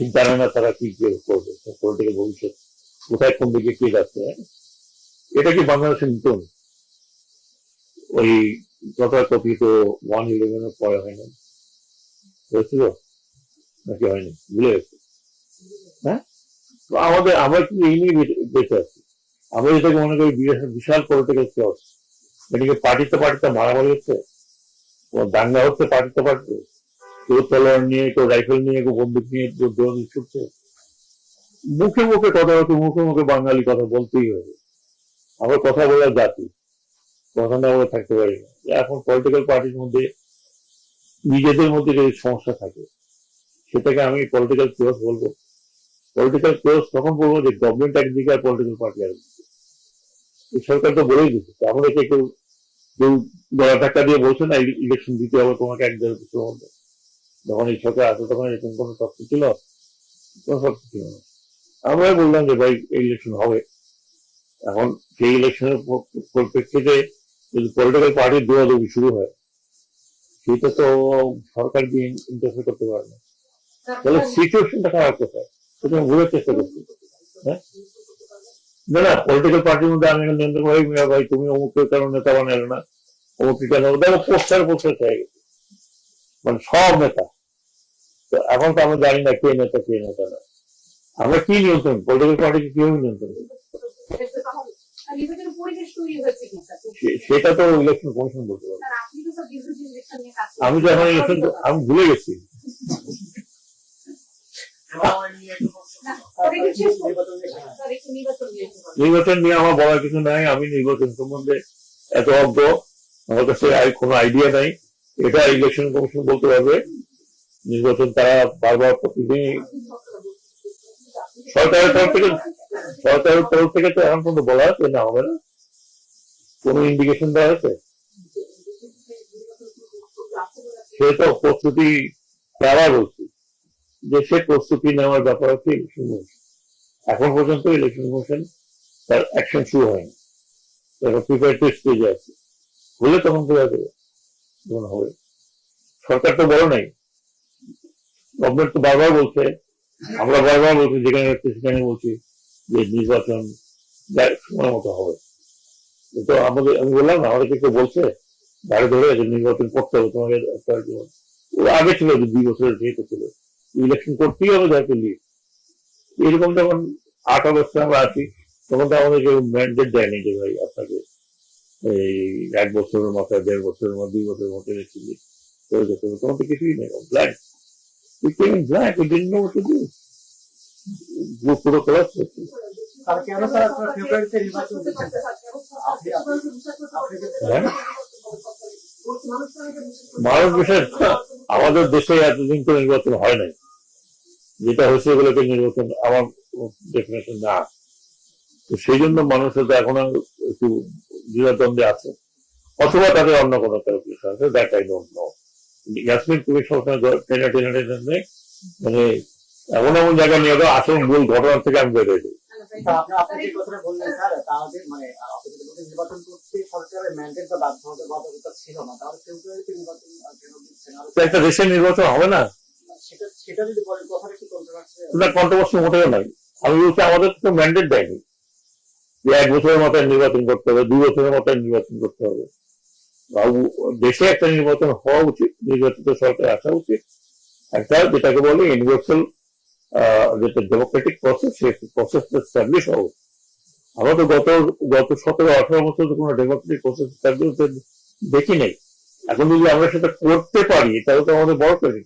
ঠিক জানে না তারা কি করে করবে। পলিটিক্যাল ভবিষ্যৎ কোথায় কোন দিকে কে যাচ্ছে হ্যাঁ? এটা কি বাংলাদেশের নতুন? ওই তথাকথিত ওয়ান ইলেভেনের পরে হয় না? হয়েছিল? নাকি হয়নি? ভুলে গেছে। হ্যাঁ? তো আমাদের, আমরা কিন্তু এই নিয়ে বেঁচে- আছি? আমরা যেটাকে মনে করি বিশাল- পলিটিক্যাল চস এটাকে পার্টিতে পার্টিতে মারামারি হচ্ছে? দাঙ্গা হচ্ছে পার্টিতে পার্টিতে? কেউ তলোয়ার নিয়ে, কেউ রাইফেল নিয়ে, কেউ বন্দুক নিয়ে, কেউ দৌড়ি ছুটছে মুখে মুখে কথা হচ্ছে মুখে মুখে বাঙালি কথা বলতেই হবে। আমরা কথা বলার জাতি। কথা না বলে থাকতে পারি না। এখন পলিটিক্যাল পার্টির মধ্যে নিজেদের মধ্যে যদি সমস্যা থাকে, সেটাকে আমি পলিটিক্যাল ক্লোজ বলব। পলিটিক্যাল ক্লোজ তখন বলব যে গভর্নমেন্ট একদিকে আর পলিটিক্যাল পার্টি এই সরকার তো বলেই দিচ্ছে। আমাদেরকে কেউ কেউ গলা টাকা দিয়ে বলছে না ইলেকশন দিতে হবে, তোমাকে এক দেড় যখন এই সরকার আসে, তখন এরকম কোনো তথ্য ছিল? কোনো তথ্য ছিল না। আমরাই বললাম যে, ভাই, এই ইলেকশন হবে। এখন সেই ইলেকশনের পরিপ্রেক্ষিতে যদি পলিটিক্যাল পার্টির দৌড়াদৌড়ি শুরু হয়, সেটা তো সরকার দিয়ে ইন্টারফেয়ার করতে পারে না। তাহলে সিচুয়েশনটা খারাপ কোথায়? সেটা বোঝার চেষ্টা করছি হ্যাঁ? না না পলিটিক্যাল পার্টির মধ্যে আমি ভাই ভাই, তুমি অমুকের কেন নেতা বানালে না? অমুকের কেন? দেখো পোস্টার পোস্টার হয়ে গেছে। মানে সব নেতা। তো এখন তো আমরা জানি না কে নেতা কে নেতা না। আমরা কি নিয়ন্ত্রণ পলিটিক্যাল পার্টিকে কীভাবে নিয়ন্ত্রণ সেটা তো ইলেকশন কমিশন বলতে পারবে। আমি তো এখন ইলেকশন আমি ভুলে গেছি। নির্বাচন নিয়ে আমার বলার কিছু নাই, আমি নির্বাচন সম্বন্ধে এত অজ্ঞ। আমার কাছে কোনো আইডিয়া নাই। এটা ইলেকশন কমিশন বলতে পারবে। নির্বাচন তারা বারবার প্রতিদিন সরকারের তরফ থেকে, সরকারের তরফ থেকে তো এখন পর্যন্ত বলা হচ্ছে না, হবে না? কোনো ইন্ডিকেশন দেওয়া হয়েছে? সে তো প্রস্তুতি তারা বলছি। যে সে প্রস্তুতি নেওয়ার ব্যাপার হচ্ছে ইলেকশন কমিশন এখন পর্যন্ত ইলেকশন কমিশন তার অ্যাকশন শুরু হয়নি। এখন প্রিপারেটরি স্টেজে আছে হলে তখন বোঝা যাবে। হবে। সরকার তো বড় নাই। গভর্নমেন্ট তো বারবার বলছে, আমরা বারবার বলছি, যেখানে সেখানে বলছি যে নির্বাচন সময় মতো হবে। কিন্তু আমাদের, আমি বললাম না, আমাদেরকে কেউ বলছে গাড়ি ধরে যে নির্বাচন করতে হবে তোমাদের একটা আগে ছিল দুই বছরের যেহেতু ছিল ইলেকশন করতেই হবে যাকে নিয়ে। এরকম যখন আট অগস্টে আমরা আছি, তখন তো আমাদের কেউ ম্যান্ডেট দেয়নি যে ভাই আপনাকে এই এক বছরের মাথায় দেড় বছরের মধ্যে দুই বছরের মধ্যে ইলেকশন করে যেতে হবে তখন তো কিছুই নেই black We came in black, we didn't know what to do. হ্যাঁ? মানুষ বিষয় আমাদের দেশে এতদিন তো নির্বাচন হয় নাই। যেটা হয়েছে এগুলোকে নির্বাচন আমার ডেফিনেশন না। তো সেই জন্য মানুষ হয়তো এখন একটু দ্বিধাদ্বন্দ্বে আছে। অথবা তাদের অন্য কোনো ক্যালকুলেশন আছে that I don't know Yasmin তুমি সবসময় টেনে টেনে টেনে টেনে মানে এমন এমন জায়গা নিয়ে যাও আসল মূল ঘটনা থেকে আমি বেরোয় যাই। একটা দেশের নির্বাচন হবে না? সেটা যদি বলেন কথাটা কি কন্ট্রোভার্সি না কন্ট্রোভার্সি মোটেও নাই আমি বলছি আমাদের তো ম্যান্ডেট দেয়নি। যে এক বছরের মাথায় নির্বাচন করতে হবে, দুই বছরের মাথায় নির্বাচন করতে হবে। দেশে একটা নির্বাচন হওয়া উচিত, নির্বাচিত সরকার আসা উচিত। একটা যেটাকে বলে ইউনিভার্সাল যেটা ডেমোক্রেটিক প্রসেস সেই প্রসেস এস্টাবলিশ হওয়া উচিত। আমরা তো গত গত সতেরো, আঠারো বছর তো কোনো ডেমোক্রেটিক প্রসেস এস্টাবলিশ দেখি নাই এখন যদি আমরা সেটা করতে পারি, তাহলে তো আমাদের বড় করি